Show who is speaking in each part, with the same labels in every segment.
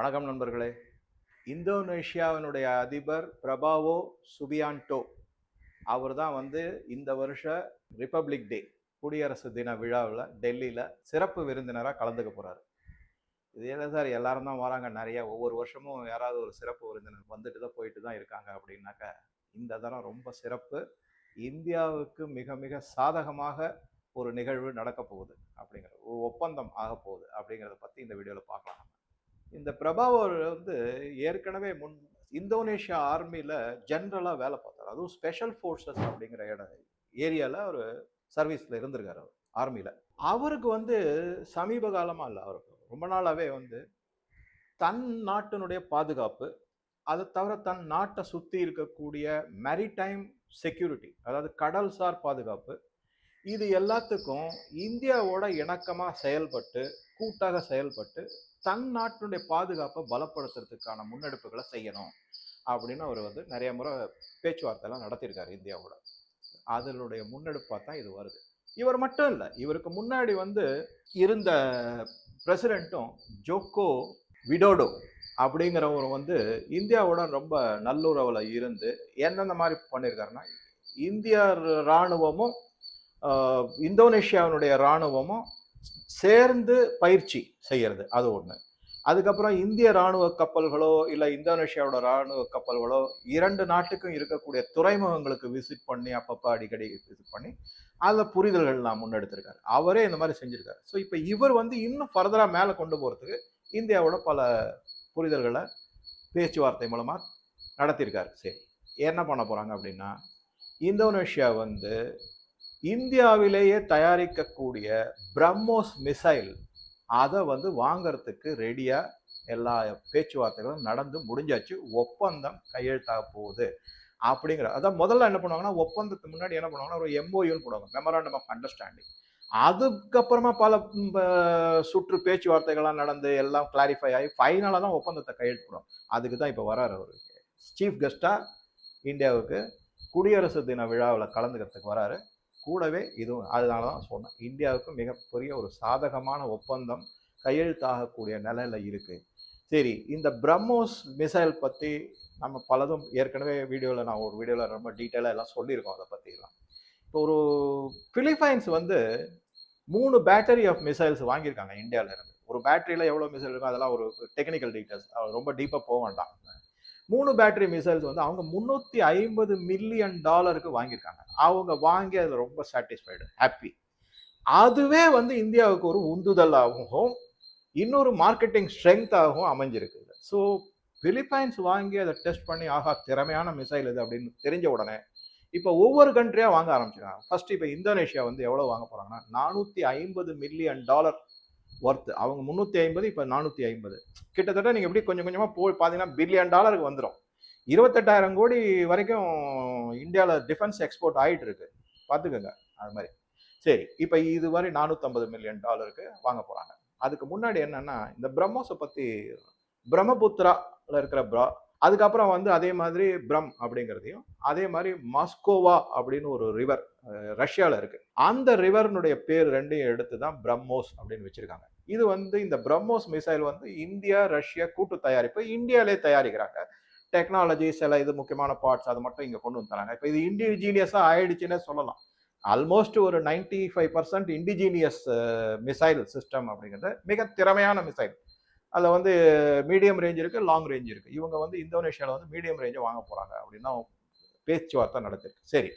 Speaker 1: வணக்கம் நண்பர்களே இந்தோனேஷியாவினுடைய அதிபர் பிரபாவோ சுபியான்டோ அவர் தான் வந்து இந்த வருஷ ரிப்பப்ளிக் டே குடியரசு தின விழாவில் டெல்லியில் சிறப்பு விருந்தினராக கலந்துக்க போகிறார் இது என்ன சார் எல்லாரும் தான் வராங்க நிறையா ஒவ்வொரு வருஷமும் யாராவது ஒரு சிறப்பு விருந்தினர் வந்துட்டு தான் போயிட்டு தான் இருக்காங்க அப்படின்னாக்கா இந்த தரம் ரொம்ப சிறப்பு இந்தியாவுக்கு மிக மிக சாதகமாக ஒரு நிகழ்வு நடக்க போகுது அப்படிங்கிற ஒரு ஒப்பந்தம் ஆக போகுது அப்படிங்கிறத பற்றி இந்த வீடியோவில் பார்க்கலாம் இந்த பிரபாவர் வந்து ஏற்கனவே முன் இந்தோனேஷியா ஆர்மியில் ஜென்ரலாக வேலை பார்த்தார் அதுவும் ஸ்பெஷல் ஃபோர்ஸஸ் அப்படிங்கிற இடம் ஏரியாவில் ஒரு சர்வீஸில் இருந்திருக்கார் அவர் ஆர்மியில் அவருக்கு வந்து சமீப காலமாக இல்லை அவருக்கு ரொம்ப நாளாகவே வந்து தன் நாட்டினுடைய பாதுகாப்பு அதை தவிர தன் நாட்டை சுற்றி இருக்கக்கூடிய மேரிடைம் செக்யூரிட்டி அதாவது கடல்சார் பாதுகாப்பு இது எல்லாத்துக்கும் இந்தியாவோட இணக்கமாக செயல்பட்டு கூட்டாக செயல்பட்டு தன் நாட்டினுடைய பாதுகாப்பை பலப்படுத்துறதுக்கான முன்னெடுப்புகளை செய்யணும் அப்படின்னு அவர் வந்து நிறைய முறை பேச்சுவார்த்தைலாம் நடத்தியிருக்காரு இந்தியாவோட அதனுடைய முன்னெடுப்பாக தான் இது வருது இவர் மட்டும் இல்லை இவருக்கு முன்னாடி வந்து இருந்த பிரசிடெண்ட்டும் ஜோக்கோ விடோடோ அப்படிங்கிறவர் வந்து இந்தியாவோட ரொம்ப நல்லுறவில் இருந்து எந்தெந்த மாதிரி பண்ணியிருக்காருன்னா இந்திய இராணுவமும் இந்தோனேஷியாவினுடைய இராணுவமும் சேர்ந்து பயிற்சி செய்கிறது அது ஒன்று அதுக்கப்புறம் இந்திய இராணுவ கப்பல்களோ இல்லை இந்தோனேஷியாவோட இராணுவ கப்பல்களோ இரண்டு நாட்டுக்கும் இருக்கக்கூடிய துறைமுகங்களுக்கு விசிட் பண்ணி அப்பப்போ அடிக்கடி விசிட் பண்ணி அதில் புரிதல்கள் நான் முன்னெடுத்திருக்காரு அவரே இந்த மாதிரி செஞ்சுருக்காரு ஸோ இப்போ இவர் வந்து இன்னும் ஃபர்தராக மேலே கொண்டு போகிறதுக்கு இந்தியாவோட பல புரிதல்களை பேச்சுவார்த்தை மூலமாக நடத்தியிருக்காரு சரி என்ன பண்ண போகிறாங்க அப்படின்னா இந்தோனேஷியா வந்து இந்தியாவிலேயே தயாரிக்கக்கூடிய பிரம்மோஸ் மிசைல் அதை வந்து வாங்கிறதுக்கு ரெடியாக எல்லா பேச்சுவார்த்தைகளும் நடந்து முடிஞ்சாச்சு ஒப்பந்தம் கையெழுத்தாக போகுது அப்படிங்கிற அதான் முதல்ல என்ன பண்ணுவாங்கன்னா ஒப்பந்தத்துக்கு முன்னாடி என்ன பண்ணுவாங்கன்னா ஒரு எம்ஓயுன்னு போடுவாங்க மெமராண்டம் ஆஃப் அண்டர்ஸ்டாண்டிங் அதுக்கப்புறமா பல சுற்று பேச்சுவார்த்தைகள்லாம் நடந்து எல்லாம் கிளாரிஃபை ஆகி ஃபைனலாக தான் ஒப்பந்தத்தை கையெழுத்துடும் அதுக்கு தான் இப்போ வராரு அவர் சீஃப் கெஸ்ட்டாக இந்தியாவுக்கு குடியரசு தின விழாவில் கலந்துக்கிறதுக்கு வராரு கூடவே இது அதனால தான் சொன்னேன் இந்தியாவுக்கு மிகப்பெரிய ஒரு சாதகமான ஒப்பந்தம் கையெழுத்தாகக்கூடிய நிலையில் இருக்குது சரி இந்த பிரம்மோஸ் மிசைல் பற்றி நம்ம பலதும் ஏற்கனவே வீடியோவில் நான் ஒரு வீடியோவில் ரொம்ப டீட்டெயிலாக எல்லாம் சொல்லியிருக்கோம் அதை பற்றிலாம் இப்போ ஒரு பிலிப்பைன்ஸ் வந்து மூணு பேட்டரி ஆஃப் மிசைல்ஸ் வாங்கியிருக்காங்க இந்தியாவிலேருந்து ஒரு பேட்டரியில் எவ்வளோ மிசைல் இருக்கோ அதெல்லாம் ஒரு டெக்னிக்கல் டீட்டெயில்ஸ் ரொம்ப டீப்பாக போக வேண்டாம் மூணு பேட்டரி மிசைல்ஸ் வந்து அவங்க முந்நூற்றி ஐம்பது மில்லியன் டாலருக்கு வாங்கியிருக்காங்க அவங்க வாங்கி அதில் ரொம்ப சாட்டிஸ்ஃபைடு ஹாப்பி அதுவே வந்து இந்தியாவுக்கு ஒரு உந்துதலாகவும் இன்னொரு மார்க்கெட்டிங் ஸ்ட்ரென்த்தாகவும் அமைஞ்சிருக்குது ஸோ பிலிப்பைன்ஸ் வாங்கி அதை டெஸ்ட் பண்ணி ஆகா திறமையான மிசைல் இது அப்படின்னு தெரிஞ்ச உடனே இப்போ ஒவ்வொரு கண்ட்ரியாக வாங்க ஆரம்பிச்சிருக்காங்க ஃபர்ஸ்ட் இப்போ இந்தோனேஷியா வந்து எவ்வளோ வாங்க போகிறாங்கன்னா நானூற்றி ஐம்பது மில்லியன் டாலர் ஒர்த் அவங்க முந்நூற்றி ஐம்பது இப்போ நானூற்றி ஐம்பது கிட்டத்தட்ட நீங்கள் எப்படி கொஞ்சம் கொஞ்சமாக போய் பார்த்தீங்கன்னா பில்லியன் டாலருக்கு வந்துடும் இருபத்தெட்டாயிரம் கோடி வரைக்கும் இந்தியாவில் டிஃபென்ஸ் எக்ஸ்போர்ட் ஆகிட்டு இருக்கு பார்த்துக்கோங்க அது மாதிரி சரி இப்போ இது மாதிரி நானூற்றம்பது மில்லியன் டாலருக்கு வாங்க போகிறாங்க அதுக்கு முன்னாடி என்னென்னா இந்த பிரம்மோஸை பற்றி பிரம்மபுத்திராவில் இருக்கிற ப்ரா அதுக்கப்புறம் வந்து அதே மாதிரி பிரம் அப்படிங்கிறதையும் அதே மாதிரி மாஸ்கோவா அப்படின்னு ஒரு ரிவர் ரஷ்யாவில் இருக்குது அந்த ரிவர்னுடைய பேர் ரெண்டையும் எடுத்து தான் பிரம்மோஸ் அப்படின்னு வச்சுருக்காங்க இது வந்து இந்த பிரம்மோஸ் மிசைல் வந்து இந்தியா ரஷ்யா கூட்டு தயாரிப்பு இந்தியாவிலே தயாரிக்கிறாங்க டெக்னாலஜி சில இது முக்கியமான பார்ட்ஸ் அது மட்டும் இங்கே கொண்டு வந்துறாங்க இப்போ இது இண்டிஜீனியஸாக ஆயிடுச்சுன்னே சொல்லலாம் ஆல்மோஸ்ட் ஒரு ninety five percent indigenous missile system அப்படிங்கிறது மிக திறமையான மிசைல் அதில் வந்து மீடியம் ரேஞ்ச் இருக்குது லாங் ரேஞ்ச் இருக்குது இவங்க வந்து இந்தோனேஷியாவில் வந்து மீடியம் ரேஞ்சை வாங்க போகிறாங்க அப்படின்னா பேச்சுவார்த்தை நடத்திருக்கு சரி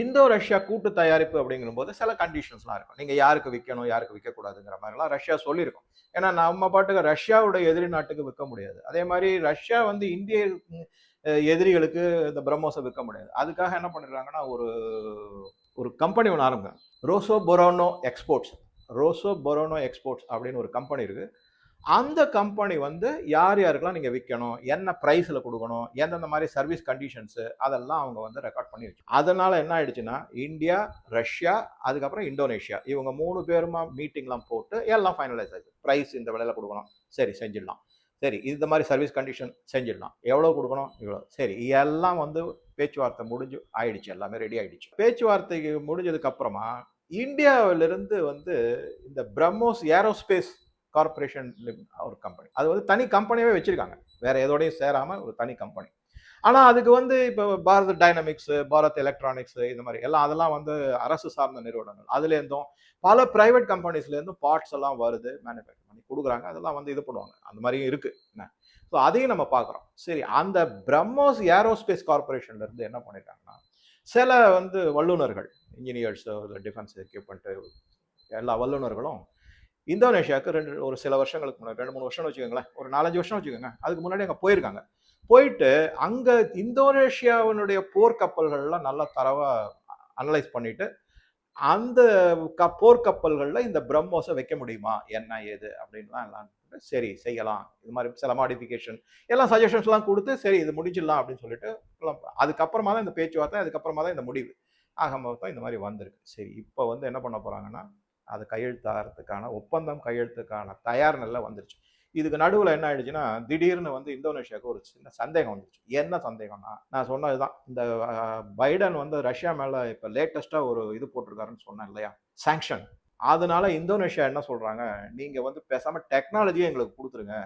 Speaker 1: இந்தோ ரஷ்யா கூட்டு தயாரிப்பு அப்படிங்கும்போது போது சில கண்டிஷன்ஸ்லாம் இருக்கும் நீங்கள் யாருக்கு விற்கணும் யாருக்கு விற்கக்கூடாதுங்கிற மாதிரிலாம் ரஷ்யா சொல்லியிருக்கோம் ஏன்னா நம்ம பாட்டுக்கு ரஷ்யாவுடைய எதிரி நாட்டுக்கு விற்க முடியாது அதே மாதிரி ரஷ்யா வந்து இந்திய எதிரிகளுக்கு இந்த பிரம்மோஸை விற்க முடியாது அதுக்காக என்ன பண்ணிடுறாங்கன்னா ஒரு ஒரு கம்பெனி ஒன்று ஆரம்பிக்கிறாங்க ரோசோ பொரோனோ எக்ஸ்போர்ட்ஸ் ரோசோ பொரோனோ எக்ஸ்போர்ட்ஸ் அப்படின்னு ஒரு கம்பெனி இருக்குது அந்த கம்பெனி வந்து யார் யாருக்கெல்லாம் நீங்கள் விற்கணும் என்ன ப்ரைஸில் கொடுக்கணும் எந்தெந்த மாதிரி சர்வீஸ் கண்டிஷன்ஸு அதெல்லாம் அவங்க வந்து ரெக்கார்ட் பண்ணி வச்சு அதனால் என்ன ஆயிடுச்சுன்னா இந்தியா ரஷ்யா அதுக்கப்புறம் இந்தோனேஷியா இவங்க மூணு பேருமா மீட்டிங்லாம் போட்டு எல்லாம் ஃபைனலைஸ் ஆகுது ப்ரைஸ் இந்த விலையில் கொடுக்கணும் சரி செஞ்சிடலாம் சரி இந்த மாதிரி சர்வீஸ் கண்டிஷன் செஞ்சிடலாம் எவ்வளோ கொடுக்கணும் இவ்வளோ சரி எல்லாம் வந்து பேச்சுவார்த்தை முடிஞ்சு ஆயிடுச்சு எல்லாமே ரெடி ஆயிடுச்சு பேச்சுவார்த்தைக்கு முடிஞ்சதுக்கப்புறமா இந்தியாவிலிருந்து வந்து இந்த பிரம்மோஸ் ஏரோஸ்பேஸ் கார்பரேஷன் ஒரு கம்பெனி அது வந்து தனி கம்பெனியாகவே வச்சுருக்காங்க வேறு எதோடையும் சேராமல் ஒரு தனி கம்பெனி ஆனால் அதுக்கு வந்து இப்போ பாரத் டைனமிக்ஸு பாரத் எலக்ட்ரானிக்ஸு இந்த மாதிரி எல்லாம் அதெல்லாம் வந்து அரசு சார்ந்த நிறுவனங்கள் அதுலேருந்தும் பல ப்ரைவேட் கம்பெனிஸ்லேருந்தும் பார்ட்ஸ் எல்லாம் வருது மேனுஃபேக்சர் பண்ணி கொடுக்குறாங்க அதெல்லாம் வந்து இது பண்ணுவாங்க அந்த மாதிரியும் இருக்குது என்ன ஸோ அதையும் நம்ம பார்க்குறோம் சரி அந்த பிரம்மோஸ் ஏரோஸ்பேஸ் கார்பரேஷன்லேருந்து என்ன பண்ணியிருக்காங்கன்னா சில வந்து வல்லுநர்கள் இன்ஜினியர்ஸு டிஃபென்ஸ் எக்யூப்மெண்ட்டு எல்லா வல்லுநர்களும் இந்தோனேஷியாவுக்கு ரெண்டு ஒரு சில வருஷங்களுக்கு முன்னாடி ரெண்டு மூணு வருஷம்னு வச்சுக்கோங்களேன் ஒரு நாலஞ்சு வருஷம் வச்சுக்கோங்க அதுக்கு முன்னாடி அங்கே போயிருக்காங்க போயிட்டு அங்கே இந்தோனேஷியாவினுடைய போர்க்கப்பல்கள்லாம் நல்லா தரவாக அனலைஸ் பண்ணிட்டு அந்த க போர்க்கப்பல்களில் இந்த பிரம்மோஸை வைக்க முடியுமா என்ன ஏது அப்படின்லாம் எல்லாம் சரி செய்யலாம் இது மாதிரி சில மாடிஃபிகேஷன் எல்லாம் சஜஷன்ஸ்லாம் கொடுத்து சரி இது முடிஞ்சிடலாம் அப்படின்னு சொல்லிட்டு அதுக்கப்புறமா தான் இந்த பேச்சுவார்த்தை அதுக்கப்புறமா தான் இந்த முடிவு ஆக மொத்தம் இந்த மாதிரி வந்திருக்கு சரி இப்போ வந்து என்ன பண்ண போகிறாங்கன்னா அது கையெழுத்தாகிறதுக்கான ஒப்பந்தம் கையெழுத்துக்கான தயார் நிலை வந்துருச்சு இதுக்கு நடுவில் என்ன ஆயிடுச்சுன்னா திடீர்னு வந்து இந்தோனேஷியாவுக்கு ஒரு சின்ன சந்தேகம் வந்துச்சு என்ன சந்தேகம்னா நான் சொன்னது தான் இந்த பைடன் வந்து ரஷ்யா மேலே இப்போ லேட்டஸ்ட்டாக ஒரு இது போட்டிருக்காருன்னு சொன்னேன் இல்லையா சாங்ஷன் அதனால இந்தோனேஷியா என்ன சொல்கிறாங்க நீங்கள் வந்து பேசாமல் டெக்னாலஜியை எங்களுக்கு கொடுத்துருங்க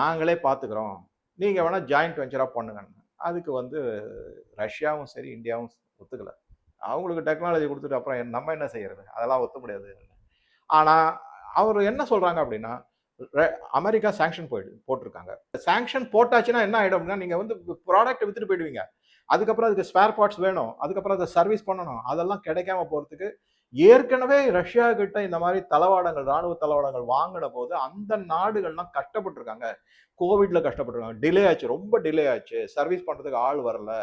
Speaker 1: நாங்களே பார்த்துக்குறோம் நீங்கள் வேணால் ஜாயிண்ட் வெஞ்சராக பண்ணுங்கன்னு அதுக்கு வந்து ரஷ்யாவும் சரி இந்தியாவும் ஒத்துக்கலை அவங்களுக்கு டெக்னாலஜி கொடுத்துட்டு அப்புறம் நம்ம என்ன செய்கிறது அதெல்லாம் ஒத்த முடியாது ஆனால் அவர் என்ன சொல்கிறாங்க அப்படின்னா அமெரிக்கா சாங்ஷன் போயிடு போட்டிருக்காங்க சாங்ஷன் போட்டாச்சுன்னா என்ன ஆகிடும் அப்படின்னா நீங்கள் வந்து ப்ராடக்ட் வித்துட்டு போயிடுவீங்க அதுக்கப்புறம் அதுக்கு ஸ்பேர் பார்ட்ஸ் வேணும் அதுக்கப்புறம் அதை சர்வீஸ் பண்ணணும் அதெல்லாம் கிடைக்காம போகிறதுக்கு ஏற்கனவே ரஷ்யா கிட்ட இந்த மாதிரி தளவாடங்கள் ராணுவ தளவாடங்கள் வாங்கின போது அந்த நாடுகள்லாம் கஷ்டப்பட்டிருக்காங்க கோவிட்ல கஷ்டப்பட்டிருக்காங்க டிலே ஆச்சு ரொம்ப டிலே ஆச்சு சர்வீஸ் பண்ணுறதுக்கு ஆள் வரல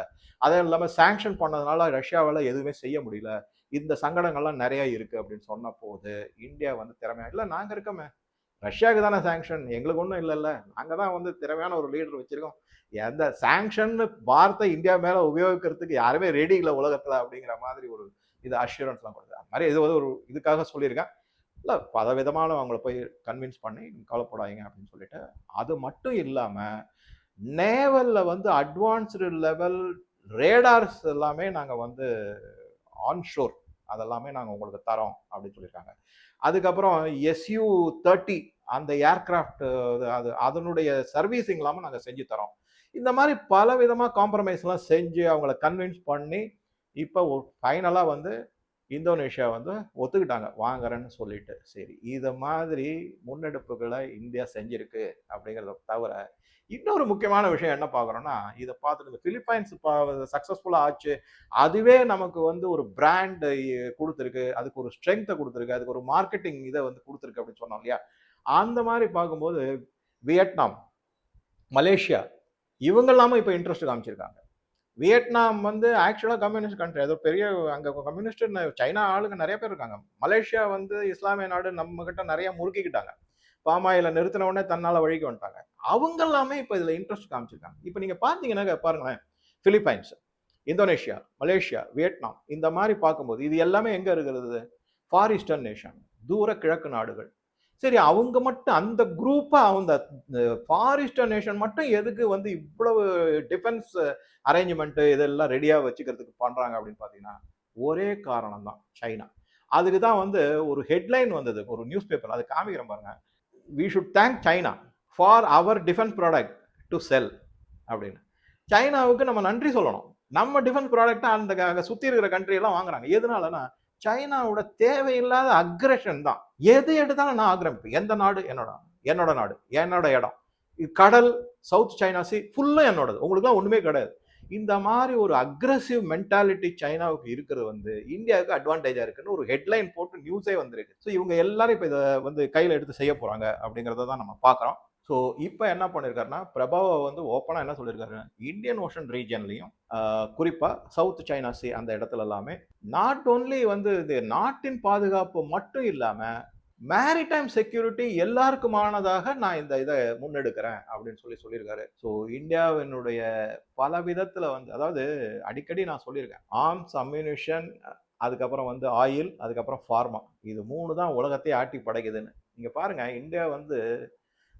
Speaker 1: அதே இல்லாமல் சாங்ஷன் பண்ணதுனால ரஷ்யாவால் எதுவுமே செய்ய முடியல இந்த சங்கடங்கள்லாம் நிறைய இருக்குது அப்படின்னு சொன்ன போது இந்தியா வந்து திறமையா இல்லை நாங்கள் இருக்கோமே ரஷ்யாவுக்கு தானே சாங்ஷன் எங்களுக்கு ஒன்றும் இல்லைல்ல நாங்கள் தான் வந்து திறமையான ஒரு லீடர் வச்சுருக்கோம் எந்த சாங்ஷன் வார்த்தை இந்தியா மேலே உபயோகிக்கிறதுக்கு யாருமே ரெடி இல்லை உலகத்தில் அப்படிங்கிற மாதிரி ஒரு இது அஷூரன்ஸ்லாம் கொடுக்குது அது மாதிரி இது வந்து ஒரு இதுக்காக சொல்லியிருக்கேன் இல்லை பல விதமான அவங்கள போய் கன்வின்ஸ் பண்ணி கவலைப்படாதீங்க அப்படின்னு சொல்லிட்டு அது மட்டும் இல்லாமல் நேவலில் வந்து அட்வான்ஸ்டு லெவல் ரேடார்ஸ் எல்லாமே நாங்கள் வந்து ஆன்ஷோர் அதெல்லாமே நாங்கள் உங்களுக்கு தரோம் அப்படின்னு சொல்லியிருக்காங்க அதுக்கப்புறம் எஸ்யூ தேர்ட்டி அந்த ஏர்கிராஃப்ட் அது அதனுடைய சர்வீஸிங் இல்லாமல் நாங்கள் செஞ்சு தரோம் இந்த மாதிரி பல விதமாக காம்ப்ரமைஸ்லாம் செஞ்சு அவங்கள கன்வின்ஸ் பண்ணி இப்போ ஃபைனலாக வந்து இந்தோனேஷியா வந்து ஒத்துக்கிட்டாங்க வாங்குறேன்னு சொல்லிட்டு சரி இதை மாதிரி முன்னெடுப்புகளை இந்தியா செஞ்சிருக்கு அப்படிங்கிறத தவிர இன்னொரு முக்கியமான விஷயம் என்ன பார்க்குறோம்னா இதை பார்த்துட்டு இந்த பிலிப்பைன்ஸ் சக்ஸஸ்ஃபுல்லாக ஆச்சு அதுவே நமக்கு வந்து ஒரு பிராண்ட் கொடுத்துருக்கு அதுக்கு ஒரு ஸ்ட்ரென்த்தை கொடுத்துருக்கு அதுக்கு ஒரு மார்க்கெட்டிங் இதை வந்து கொடுத்துருக்கு அப்படின்னு சொன்னோம் இல்லையா அந்த மாதிரி பார்க்கும்போது வியட்நாம் மலேசியா இவங்க இல்லாமல் இப்போ இன்ட்ரெஸ்ட் காமிச்சிருக்காங்க வியட்நாம் வந்து ஆக்சுவலாக கம்யூனிஸ்ட் கண்ட்ரி ஏதோ பெரிய அங்கே கம்யூனிஸ்ட் சைனா ஆளுங்க நிறைய பேர் இருக்காங்க மலேசியா வந்து இஸ்லாமிய நாடு நம்மக்கிட்ட நிறைய முறுக்கிக்கிட்டாங்க பாமாயில நிறுத்தின உடனே தன்னால வழிக்கு வந்துட்டாங்க அவங்க எல்லாமே இப்போ இதில் இன்ட்ரெஸ்ட் காமிச்சிருக்காங்க இப்போ நீங்கள் பாத்தீங்கன்னா பாருங்களேன் பிலிப்பைன்ஸ் இந்தோனேஷியா மலேசியா வியட்நாம் இந்த மாதிரி பார்க்கும்போது இது எல்லாமே எங்கே இருக்கிறது ஃபார் ஈஸ்டர்ன் நேஷன் தூர கிழக்கு நாடுகள் சரி அவங்க மட்டும் அந்த குரூப்பாக அந்த ஃபார் ஈஸ்டர்ன் நேஷன் மட்டும் எதுக்கு வந்து இவ்வளவு டிஃபென்ஸ் அரேஞ்ச்மெண்ட்டு இதெல்லாம் ரெடியாக வச்சுக்கிறதுக்கு பண்ணுறாங்க அப்படின்னு பார்த்தீங்கன்னா ஒரே காரணம் தான் சைனா அதுக்கு தான் வந்து ஒரு ஹெட்லைன் வந்தது ஒரு நியூஸ் பேப்பர் அது காமிக்கிறேன் பாருங்கள் we should thank China for our defence product to sell அப்படின்னு சைனாவுக்கு நம்ம நன்றி சொல்லணும் நம்ம டிஃபென்ஸ் ப்ராடக்டை அந்த சுற்றி இருக்கிற கண்ட்ரியெல்லாம் வாங்குறாங்க எதனாலனா சைனாவோட தேவையில்லாத அக்ரஷன் தான் எது எடுத்தாலும் நான் ஆக்கிரமிப்பேன் எந்த நாடு என்னோட என்னோட நாடு என்னோட இடம் கடல் சவுத் சைனா சி ஃபுல்லாக என்னோடது உங்களுக்குலாம் ஒன்றுமே கிடையாது இந்த மாதிரி ஒரு அக்ரஸிவ் மென்டாலிட்டி சைனாவுக்கு இருக்கிறது வந்து இந்தியாவுக்கு அட்வான்டேஜாக இருக்குன்னு ஒரு ஹெட்லைன் போட்டு நியூஸே வந்திருக்கு ஸோ இவங்க எல்லாரும் இப்போ இதை வந்து கையில் எடுத்து செய்ய போகிறாங்க அப்படிங்கிறத தான் நம்ம பார்க்குறோம் ஸோ இப்போ என்ன பண்ணியிருக்காருன்னா பிரபாவை வந்து ஓப்பனாக என்ன சொல்லியிருக்காரு இந்தியன் ஓஷன் ரீஜன்லையும் குறிப்பாக சவுத் சைனா சி அந்த இடத்துல எல்லாமே நாட் ஓன்லி வந்து இது நாட்டின் பாதுகாப்பு மட்டும் இல்லாமல் மேரிடைம் செக்யூரிட்டி எல்லாருக்குமானதாக நான் இந்த இதை முன்னெடுக்கிறேன் அப்படின்னு சொல்லி சொல்லியிருக்காரு ஸோ இந்தியாவினுடைய பல விதத்தில் வந்து அதாவது அடிக்கடி நான் சொல்லியிருக்கேன் ஆர்ம்ஸ் அம்யூனிஷன் அதுக்கப்புறம் வந்து ஆயில் அதுக்கப்புறம் ஃபார்மா இது மூணு தான் உலகத்தையே ஆட்டி படைக்குதுன்னு நீங்கள் பாருங்கள் இந்தியா வந்து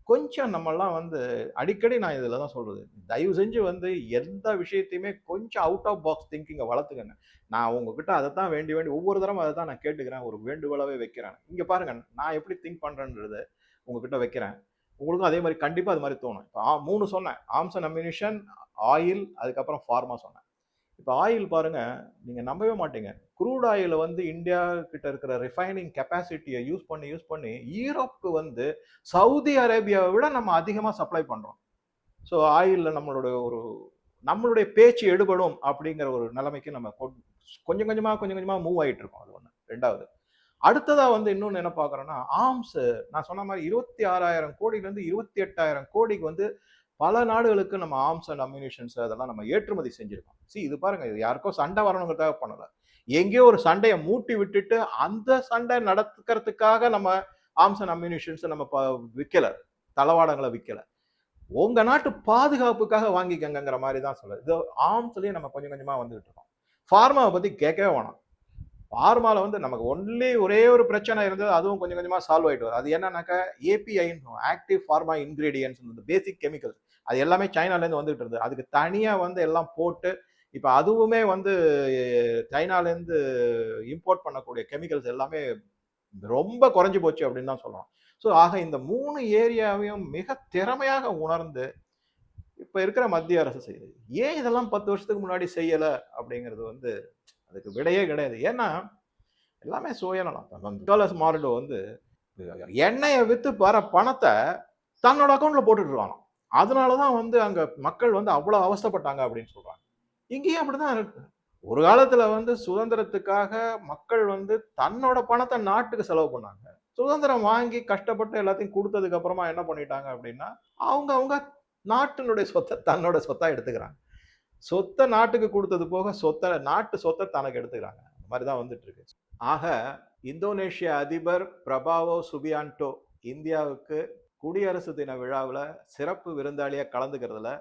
Speaker 1: கொஞ்சம் நம்மெல்லாம் வந்து அடிக்கடி நான் இதில் தான் சொல்கிறது தயவு செஞ்சு வந்து எந்த விஷயத்தையுமே கொஞ்சம் அவுட் ஆஃப் பாக்ஸ் திங்கிங்கை வளர்த்துக்கங்க நான் உங்ககிட்ட அதை தான் வேண்டி வேண்டி ஒவ்வொரு தரம் அதை தான் நான் கேட்டுக்கிறேன் ஒரு வேண்டுகோளாகவே வைக்கிறேன் இங்கே பாருங்க நான் எப்படி திங்க் பண்ணுறேன்றது உங்ககிட்ட வைக்கிறேன் உங்களுக்கும் அதே மாதிரி கண்டிப்பாக அது மாதிரி தோணும் இப்போ மூணு சொன்னேன் ஆம்சன் அம்யூனிஷன் ஆயில் அதுக்கப்புறம் ஃபார்மா சொன்னேன் இப்போ ஆயில் பாருங்கள் நீங்கள் நம்பவே மாட்டீங்க குரூட் ஆயில் வந்து இந்தியா கிட்ட இருக்கிற ரிஃபைனிங் கெப்பாசிட்டியை யூஸ் பண்ணி யூஸ் பண்ணி ஈரோப்புக்கு வந்து சவுதி அரேபியாவை விட நம்ம அதிகமாக சப்ளை பண்ணுறோம் ஸோ ஆயிலில் நம்மளுடைய ஒரு நம்மளுடைய பேச்சு எடுபடும் அப்படிங்கிற ஒரு நிலைமைக்கு நம்ம கொஞ்சம் கொஞ்சமாக கொஞ்சம் கொஞ்சமாக மூவ் ஆகிட்டு இருக்கோம் அது ஒன்று ரெண்டாவது அடுத்ததாக வந்து இன்னொன்று என்ன பார்க்குறோன்னா ஆம்ஸு நான் சொன்ன மாதிரி இருபத்தி ஆறாயிரம் கோடியிலேருந்து இருபத்தி எட்டாயிரம் கோடிக்கு வந்து பல நாடுகளுக்கு நம்ம ஆர்ம்ஸ் அண்ட் அம்யூனிஷன்ஸ் அதெல்லாம் நம்ம ஏற்றுமதி செஞ்சுருக்கோம் சி இது பாருங்க இது யாருக்கோ சண்டை வரணுங்கிறதாக பண்ணலை எங்கேயோ ஒரு சண்டையை மூட்டி விட்டுட்டு அந்த சண்டை நடத்துக்கிறதுக்காக நம்ம ஆர்ம்ஸ் அண்ட் அம்யூனிஷன்ஸை நம்ம ப விற்கல தளவாடங்களை விற்கலை உங்கள் நாட்டு பாதுகாப்புக்காக வாங்கிக்கங்கிற மாதிரி தான் சொல்லுது இது ஆர்ம்ஸ்லேயே நம்ம கொஞ்சம் கொஞ்சமாக வந்துகிட்டு இருக்கோம் ஃபார்மாவை பற்றி கேட்கவே வேணாம் ஃபார்மாவில் வந்து நமக்கு ஒன்லி ஒரே ஒரு பிரச்சனை இருந்தது அதுவும் கொஞ்சம் கொஞ்சமாக சால்வ் ஆகிட்டு வருது அது என்னன்னாக்கா ஏபிஐன்னு active pharma ingredients basic chemicals அது எல்லாமே சைனாலேருந்து வந்துகிட்டு இருந்தது அதுக்கு தனியாக வந்து எல்லாம் போட்டு இப்போ அதுவுமே வந்து சைனாலேருந்து இம்போர்ட் பண்ணக்கூடிய கெமிக்கல்ஸ் எல்லாமே ரொம்ப குறைஞ்சி போச்சு அப்படின்னு தான் சொல்லலாம் ஸோ ஆக இந்த மூணு ஏரியாவையும் மிக திறமையாக உணர்ந்து இப்போ இருக்கிற மத்திய அரசு செய்யுது ஏன் இதெல்லாம் பத்து வருஷத்துக்கு முன்னாடி செய்யலை அப்படிங்கிறது வந்து அதுக்கு விடையே கிடையாது ஏன்னா எல்லாமே சுயநலம் நிக்கோலஸ் மாரடோ வந்து எண்ணெயை விற்று வர பணத்தை தன்னோட அக்கௌண்ட்டில் போட்டுட்டு இருக்கானோ அதனால தான் வந்து அங்கே மக்கள் வந்து அவ்வளோ அவஸ்தப்பட்டாங்க அப்படின்னு சொல்கிறாங்க இங்கேயும் அப்படிதான் இருக்கு ஒரு காலத்துல வந்து சுதந்திரத்துக்காக மக்கள் வந்து தன்னோட பணத்தை நாட்டுக்கு செலவு பண்ணாங்க சுதந்திரம் வாங்கி கஷ்டப்பட்டு எல்லாத்தையும் கொடுத்ததுக்கு அப்புறமா என்ன பண்ணிட்டாங்க அப்படின்னா அவங்க அவங்க நாட்டினுடைய சொத்தை தன்னோட சொத்தா எடுத்துக்கிறாங்க சொத்தை நாட்டுக்கு கொடுத்தது போக சொத்தை நாட்டு சொத்தை தனக்கு எடுத்துக்கிறாங்க அந்த மாதிரி தான் வந்துட்டு இருக்கு ஆக இந்தோனேஷிய அதிபர் பிரபாவோ சுபியான்டோ இந்தியாவுக்கு குடியரசு தின விழாவில் சிறப்பு விருந்தாளியாக கலந்துக்கிறதுல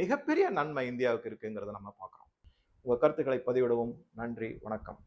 Speaker 1: மிகப்பெரிய நன்மை இந்தியாவுக்கு இருக்குங்கிறத நம்ம பார்க்குறோம் உங்கள் கருத்துக்களை பதிவிடவும் நன்றி வணக்கம்